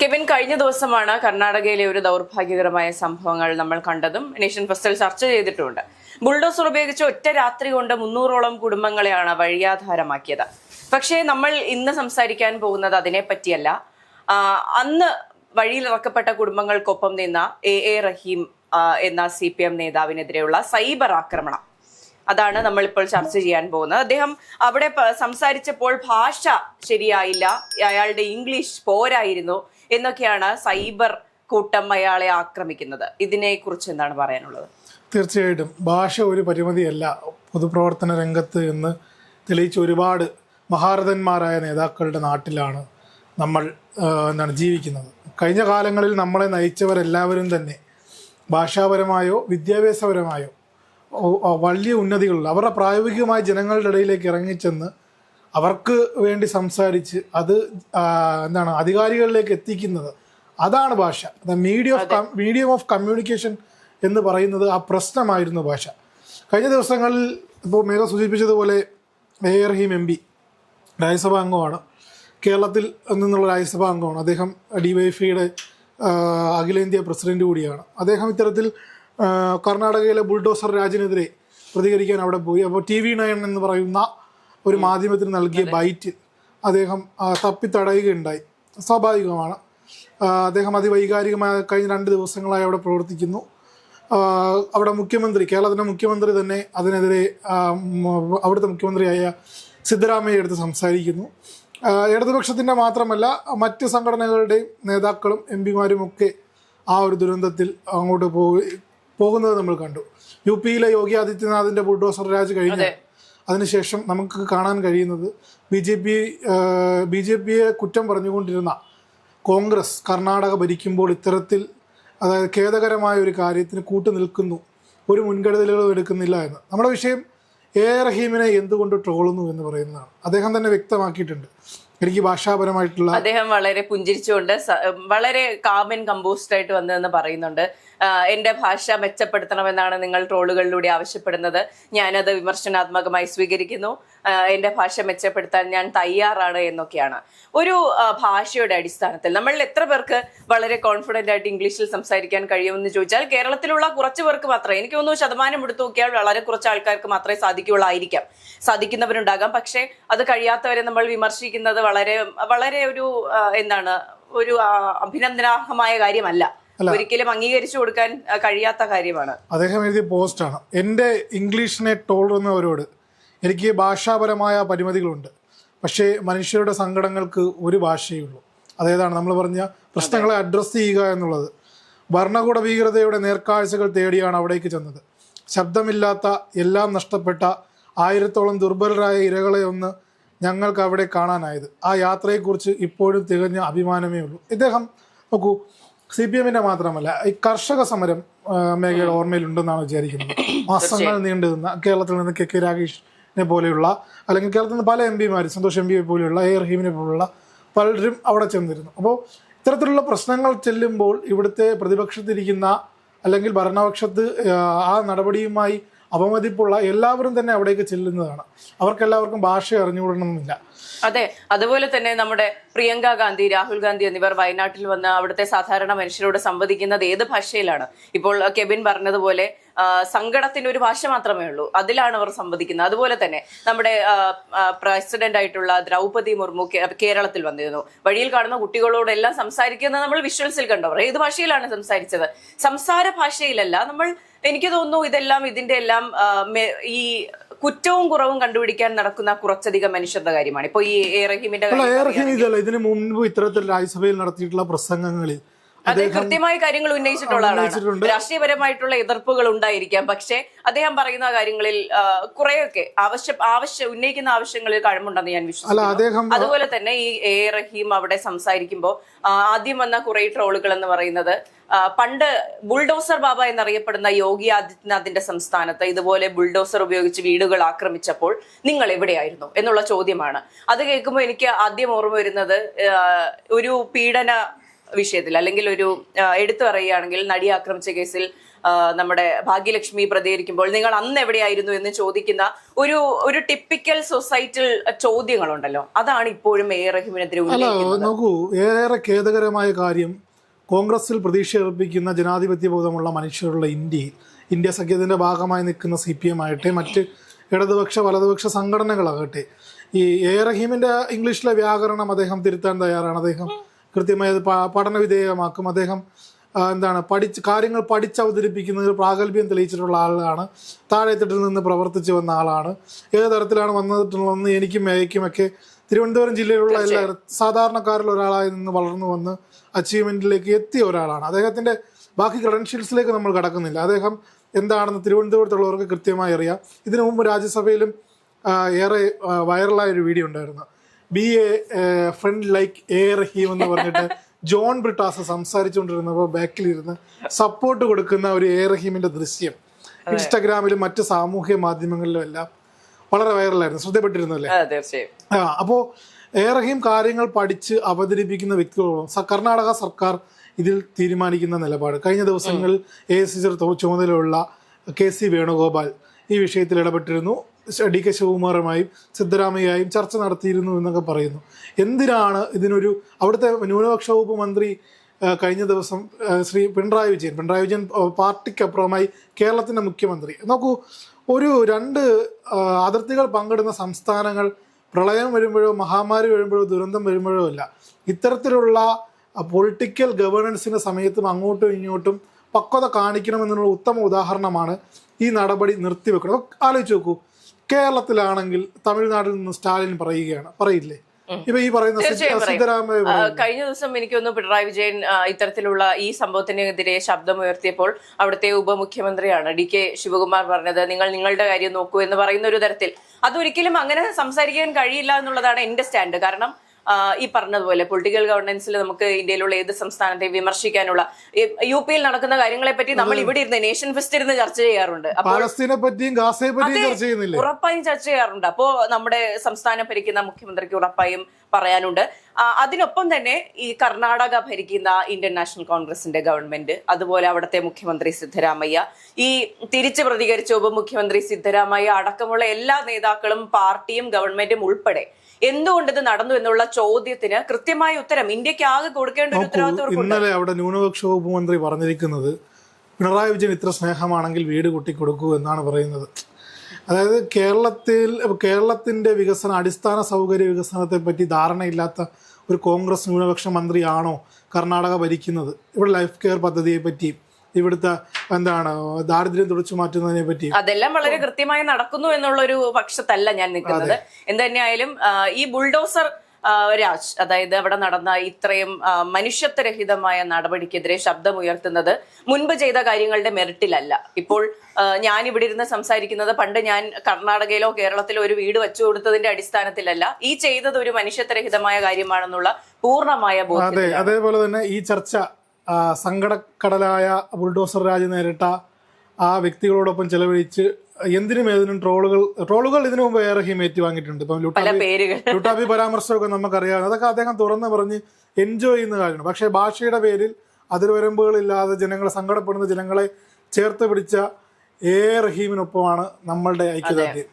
Kevin കഴിഞ്ഞ ദിവസമാണ് കർണാടകയിലെ ഒരു ദൗർഭാഗ്യകരമായ സംഭവങ്ങൾ നമ്മൾ കണ്ടതും നേഷൻ ഫസ്റ്റിൽ ചർച്ച ചെയ്തിട്ടുണ്ട്. ബുൾഡോസർ ഉപയോഗിച്ച് ഒറ്റ രാത്രി കൊണ്ട് മുന്നൂറോളം കുടുംബങ്ങളെയാണ് വഴിയാധാരമാക്കിയത്. പക്ഷേ നമ്മൾ ഇന്ന് സംസാരിക്കാൻ പോകുന്നത് അതിനെപ്പറ്റിയല്ല അന്ന് വഴിയിൽ ഇറക്കപ്പെട്ട കുടുംബങ്ങൾക്കൊപ്പം നിന്ന എ എ റഹീം എന്ന സി പി എം നേതാവിനെതിരെയുള്ള സൈബർ ആക്രമണം. അതാണ് നമ്മൾ ഇപ്പോൾ ചർച്ച ചെയ്യാൻ പോകുന്നത്. അദ്ദേഹം അവിടെ സംസാരിച്ചപ്പോൾ ഭാഷ ശരിയായില്ല. അയാളുടെ ഇംഗ്ലീഷ് പോരായിരുന്നു. എന്നൊക്കെയാണ് സൈബർ കൂട്ടം അയാളെ ആക്രമിക്കുന്നത്. ഇതിനെ കുറിച്ച് എന്താണ് പറയാനുള്ളത്? തീർച്ചയായിട്ടും. ഭാഷ ഒരു പരിമിതിയല്ല. പൊതുപ്രവർത്തന രംഗത്ത് എന്ന് തെളിയിച്ച ഒരുപാട് മഹാരഥന്മാരായ നേതാക്കളുടെ നാട്ടിലാണ് നമ്മൾ എന്താണ് ജീവിക്കുന്നത്. കഴിഞ്ഞ കാലങ്ങളിൽ നമ്മളെ നയിച്ചവരെല്ലാവരും തന്നെ ഭാഷാപരമായോ വിദ്യാഭ്യാസപരമായോ വലിയ ഉന്നതികളുള്ള അവരുടെ പ്രായോഗികമായ ജനങ്ങളുടെ ഇടയിലേക്ക് ഇറങ്ങിച്ചെന്ന് അവർക്ക് വേണ്ടി സംസാരിച്ച് അത് എന്താണ് അധികാരികളിലേക്ക് എത്തിക്കുന്നത് അതാണ് ഭാഷ. Media of medium of communication എന്ന് പറയുന്നത് ആ പ്രശ്നമായിരുന്നു ഭാഷ. കഴിഞ്ഞ ദിവസങ്ങളിൽ ഇപ്പോൾ മേഘ സൂചിപ്പിച്ചതുപോലെ A Rahim M P Rajya Sabha അംഗമാണ്. കേരളത്തിൽ നിന്നുള്ള രാജ്യസഭാ അംഗമാണ്. അദ്ദേഹം ഡി വൈ ഡിവൈഎഫ്ഐയുടെ അഖിലേന്ത്യാ പ്രസിഡന്റ് കൂടിയാണ്. അദ്ദേഹം ഇത്തരത്തിൽ കർണാടകയിലെ ബുൾഡോസർ രാജിനെതിരെ പ്രതികരിക്കാൻ അവിടെ പോയി. അപ്പോൾ ടി വി നയൻ എന്ന് പറയുന്ന ഒരു മാധ്യമത്തിന് നൽകിയ ബൈറ്റ് അദ്ദേഹം തപ്പി തപ്പിത്തടയുകയുണ്ടായി സ്വാഭാവികമാണ്. അദ്ദേഹം അതിവൈകാരികമായ കഴിഞ്ഞ രണ്ട് ദിവസങ്ങളായി അവിടെ പ്രവർത്തിക്കുന്നു. അവിടെ മുഖ്യമന്ത്രി കേരളത്തിന്റെ മുഖ്യമന്ത്രി തന്നെ അതിനെതിരെ അവിടുത്തെ മുഖ്യമന്ത്രിയായ സിദ്ധരാമയ്യ എടുത്ത് സംസാരിക്കുന്നു. ഇടതുപക്ഷത്തിന്റെ മാത്രമല്ല മറ്റ് സംഘടനകളുടെയും നേതാക്കളും എം പിമാരും ഒക്കെ ആ ഒരു ദുരന്തത്തിൽ അങ്ങോട്ട് പോകുന്നത് നമ്മൾ കണ്ടു. യു പിയിലെ യോഗി ആദിത്യനാഥിന്റെ ബുൾഡോസർ രാജ് കഴിഞ്ഞ് അതിനുശേഷം നമുക്ക് കാണാൻ കഴിയുന്നത് B J P B J പിയെ കുറ്റം പറഞ്ഞുകൊണ്ടിരുന്ന കോൺഗ്രസ് കർണാടക ഭരിക്കുമ്പോൾ ഇത്തരത്തിൽ അതായത് ഖേദകരമായ ഒരു കാര്യത്തിന് കൂട്ടു നിൽക്കുന്നു ഒരു മുൻകരുതലുകളും എടുക്കുന്നില്ല എന്ന്. നമ്മുടെ വിഷയം എ റഹീമിനെ എന്തുകൊണ്ട് ട്രോളുന്നു എന്ന് പറയുന്നതാണ്. അദ്ദേഹം തന്നെ വ്യക്തമാക്കിയിട്ടുണ്ട്. എനിക്ക് ഭാഷാപരമായിട്ടുള്ള അദ്ദേഹം വളരെ പുഞ്ചിരിച്ചുകൊണ്ട് വളരെ കാമൻ കമ്പോസ്ഡ് ആയിട്ട് വന്നതെന്ന് പറയുന്നുണ്ട്. എന്റെ ഭാഷ മെച്ചപ്പെടുത്തണമെന്നാണ് നിങ്ങൾ ട്രോളുകളിലൂടെ ആവശ്യപ്പെടുന്നത്. ഞാനത് വിമർശനാത്മകമായി സ്വീകരിക്കുന്നു. എന്റെ ഭാഷ മെച്ചപ്പെടുത്താൻ ഞാൻ തയ്യാറാണ് എന്നൊക്കെയാണ്. ഒരു ഭാഷയുടെ അടിസ്ഥാനത്തിൽ നമ്മൾ എത്ര പേർക്ക് വളരെ കോൺഫിഡന്റ് ആയിട്ട് ഇംഗ്ലീഷിൽ സംസാരിക്കാൻ കഴിയുമെന്ന് ചോദിച്ചാൽ കേരളത്തിലുള്ള കുറച്ച് പേർക്ക് മാത്രമേ എനിക്ക് തോന്നുന്നു ശതമാനം എടുത്തു നോക്കിയാൽ വളരെ കുറച്ച് ആൾക്കാർക്ക് മാത്രമേ സാധിക്കുകയുള്ളായിരിക്കാം. സാധിക്കുന്നവരുണ്ടാകാം. പക്ഷേ അത് കഴിയാത്തവരെ നമ്മൾ വിമർശിക്കുന്നത് വളരെ വളരെ ഒരു എന്താണ് ഒരു അഭിനന്ദനാർഹമായ കാര്യമല്ല. ഒരിക്കലും അംഗീകരിച്ചു കൊടുക്കാൻ കഴിയാത്ത കാര്യമാണ്. അദ്ദേഹം എഴുതിയ പോസ്റ്റ് ആണ്. എന്റെ ഇംഗ്ലീഷിനെ ടോളുന്നവരോട് എനിക്ക് ഭാഷാപരമായ പരിമിതികളുണ്ട്. പക്ഷേ മനുഷ്യരുടെ സങ്കടങ്ങൾക്ക് ഒരു ഭാഷയേ ഉള്ളൂ. അതേതാണ് നമ്മൾ പറഞ്ഞ പ്രശ്നങ്ങളെ അഡ്രസ്സ് ചെയ്യുക എന്നുള്ളത്. ഭരണകൂട ഭീകരതയുടെ നേർക്കാഴ്ചകൾ തേടിയാണ് അവിടേക്ക് ചെന്നത്. ശബ്ദമില്ലാത്ത എല്ലാം നഷ്ടപ്പെട്ട ആയിരത്തോളം ദുർബലരായ ഇരകളെ ഒന്ന് ഞങ്ങൾക്ക് അവിടെ കാണാനായത്. ആ യാത്രയെക്കുറിച്ച് ഇപ്പോഴും തികഞ്ഞ അഭിമാനമേ ഉള്ളൂ. ഇദ്ദേഹം നോക്കൂ സി പി എമ്മിന്റെ മാത്രമല്ല ഈ കർഷക സമരം മേഖല മേഖലയുടെ ഓർമ്മയിലുണ്ടെന്നാണ് വിചാരിക്കുന്നത്. മാസങ്ങൾ നീണ്ടു നിന്ന കേരളത്തിൽ നിന്ന് കെ കെ രാഗേഷിനെ പോലെയുള്ള അല്ലെങ്കിൽ കേരളത്തിൽ നിന്ന് പല എം പിമാരും സന്തോഷ് എം പിയെ പോലെയുള്ള എ റഹീമിനെ പോലുള്ള പലരും അവിടെ ചെന്നിരുന്നു. അപ്പോൾ ഇത്തരത്തിലുള്ള പ്രശ്നങ്ങൾ ചെല്ലുമ്പോൾ ഇവിടുത്തെ പ്രതിപക്ഷത്തിരിക്കുന്ന അല്ലെങ്കിൽ ഭരണപക്ഷത്ത് ആ നടപടിയുമായി അപമതിപ്പുള്ള എല്ലാവരും തന്നെ അവിടേക്ക് ചെല്ലുന്നതാണ്. അവർക്കെല്ലാവർക്കും ഭാഷ അറിഞ്ഞുകൂടണമെന്നില്ല. അതെ അതുപോലെ തന്നെ നമ്മുടെ പ്രിയങ്ക ഗാന്ധി രാഹുൽ ഗാന്ധി എന്നിവർ വയനാട്ടിൽ വന്ന് അവിടുത്തെ സാധാരണ മനുഷ്യരോട് സംവദിക്കുന്നത് ഏത് ഭാഷയിലാണ്? ഇപ്പോൾ കെബിൻ പറഞ്ഞതുപോലെ സങ്കടത്തിന്റെ ഒരു ഭാഷ മാത്രമേ ഉള്ളൂ. അതിലാണ് അവർ സംവദിക്കുന്നത്. അതുപോലെ തന്നെ നമ്മുടെ പ്രസിഡന്റ് ആയിട്ടുള്ള ദ്രൗപതി മുർമു കേരളത്തിൽ വന്നിരുന്നു. വഴിയിൽ കാണുന്ന കുട്ടികളോടെല്ലാം സംസാരിക്കുന്നത് നമ്മൾ വിഷ്വൽസിൽ കണ്ടവർ ഏത് ഭാഷയിലാണ് സംസാരിച്ചത്? സംസാര ഭാഷയിലല്ല. നമ്മൾ എനിക്ക് തോന്നുന്നു ഇതെല്ലാം ഇതിന്റെ എല്ലാം ഈ കുറ്റവും കുറവും കണ്ടുപിടിക്കാൻ നടക്കുന്ന കുറച്ചധികം മനുഷ്യരുടെ കാര്യമാണ്. ഇപ്പൊ ഈ എ റഹീമിന്റെ ഇതല്ല. ഇതിനു മുൻപ് ഇത്തരത്തിൽ രാജ്യസഭയിൽ നടത്തിയിട്ടുള്ള പ്രസംഗങ്ങളിൽ അത് കൃത്യമായ കാര്യങ്ങൾ ഉന്നയിച്ചിട്ടുള്ള ആളാണ്. രാഷ്ട്രീയപരമായിട്ടുള്ള എതിർപ്പുകൾ ഉണ്ടായിരിക്കാം. പക്ഷേ അദ്ദേഹം പറയുന്ന കാര്യങ്ങളിൽ കുറെയൊക്കെ ആവശ്യ ആവശ്യ ഉന്നയിക്കുന്ന ആവശ്യങ്ങളിൽ കഴമുണ്ടെന്ന് ഞാൻ വിശ്വസിക്കുന്നു. അതുപോലെ തന്നെ ഈ എ. റഹീം അവിടെ സംസാരിക്കുമ്പോൾ ആദ്യം വന്ന കുറെ ട്രോളുകൾ എന്ന് പറയുന്നത് പണ്ട് ബുൾഡോസർ ബാബ എന്നറിയപ്പെടുന്ന യോഗി ആദിത്യനാഥിന്റെ സംസ്ഥാനത്ത് ഇതുപോലെ ബുൾഡോസർ ഉപയോഗിച്ച് വീടുകൾ ആക്രമിച്ചപ്പോൾ നിങ്ങൾ എവിടെയായിരുന്നു എന്നുള്ള ചോദ്യമാണ്. അത് കേൾക്കുമ്പോൾ എനിക്ക് ആദ്യം ഓർമ്മ വരുന്നത് ഒരു പീഡന വിഷയത്തിൽ അല്ലെങ്കിൽ ഒരു എടുത്തു പറയുകയാണെങ്കിൽ നടി ആക്രമിച്ച കേസിൽ നമ്മുടെ ഭാഗ്യലക്ഷ്മി പ്രതികരിക്കുമ്പോൾ നിങ്ങൾ അന്ന് എവിടെയായിരുന്നു എന്ന് ചോദിക്കുന്ന ഒരു ഒരു ടിപ്പിക്കൽ സൊസൈറ്റൽ ചോദ്യങ്ങളുണ്ടല്ലോ. അതാണ് ഇപ്പോഴും എ. റഹീമിനെതിരെ ഉന്നയിക്കുന്നത്. നോക്കൂ ഏറെ ഖേദകരമായ കാര്യം കോൺഗ്രസിൽ പ്രതീക്ഷയർപ്പിക്കുന്ന ജനാധിപത്യ ബോധമുള്ള മനുഷ്യരുള്ള ഇന്ത്യയിൽ ഇന്ത്യ സഖ്യത്തിന്റെ ഭാഗമായി നിൽക്കുന്ന സി പി എം ആകട്ടെ മറ്റ് ഇടതുപക്ഷ വലതുപക്ഷ സംഘടനകളാകട്ടെ ഈ എ. റഹീമിന്റെ ഇംഗ്ലീഷിലെ വ്യാകരണം അദ്ദേഹം തിരുത്താൻ തയ്യാറാണ്. അദ്ദേഹം കൃത്യമായി അത് പഠന വിധേയമാക്കും അദ്ദേഹം എന്താണ് പഠിച്ച് കാര്യങ്ങൾ പഠിച്ചവതരിപ്പിക്കുന്നതിൽ പ്രാഗൽഭ്യം തെളിയിച്ചിട്ടുള്ള ആളാണ്. താഴെത്തട്ടിൽ നിന്ന് പ്രവർത്തിച്ചു വന്ന ആളാണ്. ഏത് തരത്തിലാണ് വന്നിട്ടുള്ളതെന്ന് എനിക്കും മേയ്ക്കുമൊക്കെ തിരുവനന്തപുരം ജില്ലയിലുള്ള എല്ലാ സാധാരണക്കാരിൽ ഒരാളായി നിന്ന് വളർന്നു വന്ന് അച്ചീവ്മെന്റിലേക്ക് എത്തിയ ഒരാളാണ്. അദ്ദേഹത്തിന്റെ ബാക്കി ക്രെഡൻഷ്യൽസിലേക്ക് നമ്മൾ കടക്കുന്നില്ല. അദ്ദേഹം എന്താണെന്ന് തിരുവനന്തപുരത്തുള്ളവർക്ക് കൃത്യമായി അറിയാം. ഇതിനു മുമ്പ് രാജ്യസഭയിലും ഏറെ വൈറലായ ഒരു വീഡിയോ ഉണ്ടായിരുന്നു. Be a friend like A Rahim എന്ന് പറഞ്ഞിട്ട് ജോൺ ബ്രിട്ടാസ് സംസാരിച്ചുകൊണ്ടിരുന്നപ്പോൾ ബാക്കിലിരുന്ന് സപ്പോർട്ട് കൊടുക്കുന്ന ഒരു എ റഹീമിന്റെ ദൃശ്യം. ഇൻസ്റ്റാഗ്രാമിലും മറ്റ് സാമൂഹ്യ മാധ്യമങ്ങളിലും എല്ലാം വളരെ വൈറലായിരുന്നു ശ്രദ്ധപ്പെട്ടിരുന്നല്ലേ തീർച്ചയായും. ആ അപ്പോൾ റഹീം കാര്യങ്ങൾ പഠിച്ച് അവതരിപ്പിക്കുന്ന വ്യക്തികളോളം കർണാടക സർക്കാർ ഇതിൽ തീരുമാനിക്കുന്ന നിലപാട്. കഴിഞ്ഞ ദിവസങ്ങളിൽ എ എസ് സി ചുമതലയുള്ള കെ. സി. വേണുഗോപാൽ ഈ വിഷയത്തിൽ ഇടപെട്ടിരുന്നു. ഡി കെ ശിവകുമാറുമായും സിദ്ധരാമയ്യായും ചർച്ച നടത്തിയിരുന്നു എന്നൊക്കെ പറയുന്നു. എന്തിനാണ് ഇതിനൊരു അവിടുത്തെ ന്യൂനപക്ഷ വകുപ്പ് മന്ത്രി കഴിഞ്ഞ ദിവസം ശ്രീ പിണറായി വിജയൻ പിണറായി വിജയൻ പാർട്ടിക്കപ്പുറമായി കേരളത്തിന്റെ മുഖ്യമന്ത്രി. നോക്കൂ ഒരു രണ്ട് അതിർത്തികൾ പങ്കിടുന്ന സംസ്ഥാനങ്ങൾ പ്രളയം വരുമ്പോഴോ മഹാമാരി വരുമ്പോഴോ ദുരന്തം വരുമ്പോഴോ അല്ല. ഇത്തരത്തിലുള്ള പൊളിറ്റിക്കൽ ഗവേണൻസിന്റെ സമയത്തും അങ്ങോട്ടും ഇങ്ങോട്ടും പക്വത കാണിക്കണമെന്നുള്ള ഉത്തമ ഉദാഹരണമാണ് ഈ നടപടി നിർത്തിവെക്കുന്നത്. അപ്പൊ ആലോചിച്ച് നോക്കൂ കേരളത്തിലാണെങ്കിൽ തമിഴ്നാട്ടിൽ നിന്ന് സ്റ്റാലിൻ പറയുകയാണ്. പറയില്ലേ? ഇപ്പൊ ഈ പറയുന്ന കഴിഞ്ഞ ദിവസം എനിക്ക് എനിക്കൊന്ന് പിണറായി വിജയൻ ഇത്തരത്തിലുള്ള ഈ സംഭവത്തിനെതിരെ ശബ്ദമുയർത്തിയപ്പോൾ അവിടുത്തെ ഉപമുഖ്യമന്ത്രിയാണ് ഡി കെ ശിവകുമാർ പറഞ്ഞത് നിങ്ങൾ നിങ്ങളുടെ കാര്യം നോക്കൂ എന്ന് പറയുന്ന ഒരു തരത്തിൽ. അതൊരിക്കലും അങ്ങനെ സംസാരിക്കാൻ കഴിയില്ല എന്നുള്ളതാണ് എന്റെ സ്റ്റാൻഡ്. കാരണം ഈ പറഞ്ഞതുപോലെ പൊളിറ്റിക്കൽ ഗവർണൻസിൽ നമുക്ക് ഇന്ത്യയിലുള്ള ഏത് സംസ്ഥാനത്തെ വിമർശിക്കാനുള്ള യു പിയിൽ നടക്കുന്ന കാര്യങ്ങളെ പറ്റി നമ്മൾ ഇവിടെ ഇരുന്ന് നേഷൻ ഫെസ്റ്റ് ഇരുന്ന് ചർച്ച ചെയ്യാറുണ്ട്. ഉറപ്പായും ചർച്ച ചെയ്യാറുണ്ട്. അപ്പോ നമ്മുടെ സംസ്ഥാനം ഭരിക്കുന്ന മുഖ്യമന്ത്രിക്ക് ഉറപ്പായും പറയാനുണ്ട്. അതിനൊപ്പം തന്നെ ഈ കർണാടക ഭരിക്കുന്ന ഇന്ത്യൻ നാഷണൽ കോൺഗ്രസിന്റെ ഗവൺമെന്റ് അതുപോലെ അവിടുത്തെ മുഖ്യമന്ത്രി സിദ്ധരാമയ്യ. ഈ തിരിച്ചു പ്രതികരിച്ച ഉപമുഖ്യമന്ത്രി സിദ്ധരാമയ്യ അടക്കമുള്ള എല്ലാ നേതാക്കളും പാർട്ടിയും ഗവൺമെന്റും ഉൾപ്പെടെ എന്തുകൊണ്ട് ഇത് നടന്നു എന്നുള്ള ചോദ്യത്തിന് കൃത്യമായ ഉത്തരം ഇന്ത്യയ്ക്ക് ആകെ കൊടുക്കേണ്ട ഒരു ഉത്തരവാദിത്വം ഇന്നലെ അവിടെ ന്യൂനപക്ഷ ഉപമന്ത്രി മന്ത്രി പറഞ്ഞിരിക്കുന്നത് പിണറായി വിജയൻ ഇത്ര സ്നേഹമാണെങ്കിൽ വീട് കൊട്ടിക്കൊടുക്കൂ എന്നാണ് പറയുന്നത്. അതായത് കേരളത്തിൽ കേരളത്തിന്റെ വികസന അടിസ്ഥാന സൗകര്യ വികസനത്തെ പറ്റി ധാരണയില്ലാത്ത ഒരു കോൺഗ്രസ് ന്യൂനപക്ഷ മന്ത്രിയാണോ കർണാടക ഭരിക്കുന്നത്? ഇവിടെ ലൈഫ് കെയർ പദ്ധതിയെ പറ്റി ഇവിടുത്തെ എന്താണ് ദാരിദ്ര്യം തുടച്ചു മാറ്റുന്നതിനെ പറ്റി. അതെല്ലാം വളരെ കൃത്യമായി നടക്കുന്നു എന്നുള്ളൊരു പക്ഷത്തല്ല ഞാൻ നിൽക്കുന്നത്. എന്ത് തന്നെയായാലും ഈ ബുൾഡോസർ രാജ് അതായത് അവിടെ നടന്ന ഇത്രയും മനുഷ്യത്വരഹിതമായ നടപടിക്കെതിരെ ശബ്ദമുയർത്തുന്നത് മുൻപ് ചെയ്ത കാര്യങ്ങളുടെ മെറിറ്റിലല്ല. ഇപ്പോൾ ഞാൻ ഇവിടെ ഇരുന്ന് സംസാരിക്കുന്നത് പണ്ട് ഞാൻ കർണാടകയിലോ കേരളത്തിലോ ഒരു വീട് വെച്ചു കൊടുത്തതിന്റെ അടിസ്ഥാനത്തിലല്ല. ഈ ചെയ്തത് ഒരു മനുഷ്യത്വരഹിതമായ കാര്യമാണെന്നുള്ള പൂർണമായ ബോധ്യം അതേപോലെ തന്നെ ഈ ചർച്ച സങ്കടക്കടലായ ബുൾഡോസർ രാജ് നേരിട്ട ആ വ്യക്തികളോടൊപ്പം ചെലവഴിച്ച് എന്തിനും ഏതിനും ട്രോളുകൾ ട്രോളുകൾ ഇതിനു മുമ്പ് ഏറെ ഹിമേറ്റ് വാങ്ങിയിട്ടുണ്ട്. ഇപ്പം ലുട്ടാബി ലുട്ടാബി പരാമർശമൊക്കെ നമുക്കറിയാം. അതൊക്കെ അദ്ദേഹം തുറന്ന് പറഞ്ഞ് എൻജോയ് ചെയ്യുന്ന കാര്യമാണ്. പക്ഷേ ഭാഷയുടെ പേരിൽ അതിർവരമ്പുകളില്ലാതെ ജനങ്ങളെ സങ്കടപ്പെടുന്ന ജനങ്ങളെ ചേർത്ത് പിടിച്ച എ റഹീമിനൊപ്പമാണ് നമ്മളുടെ ഐക്യദാർഢ്യം.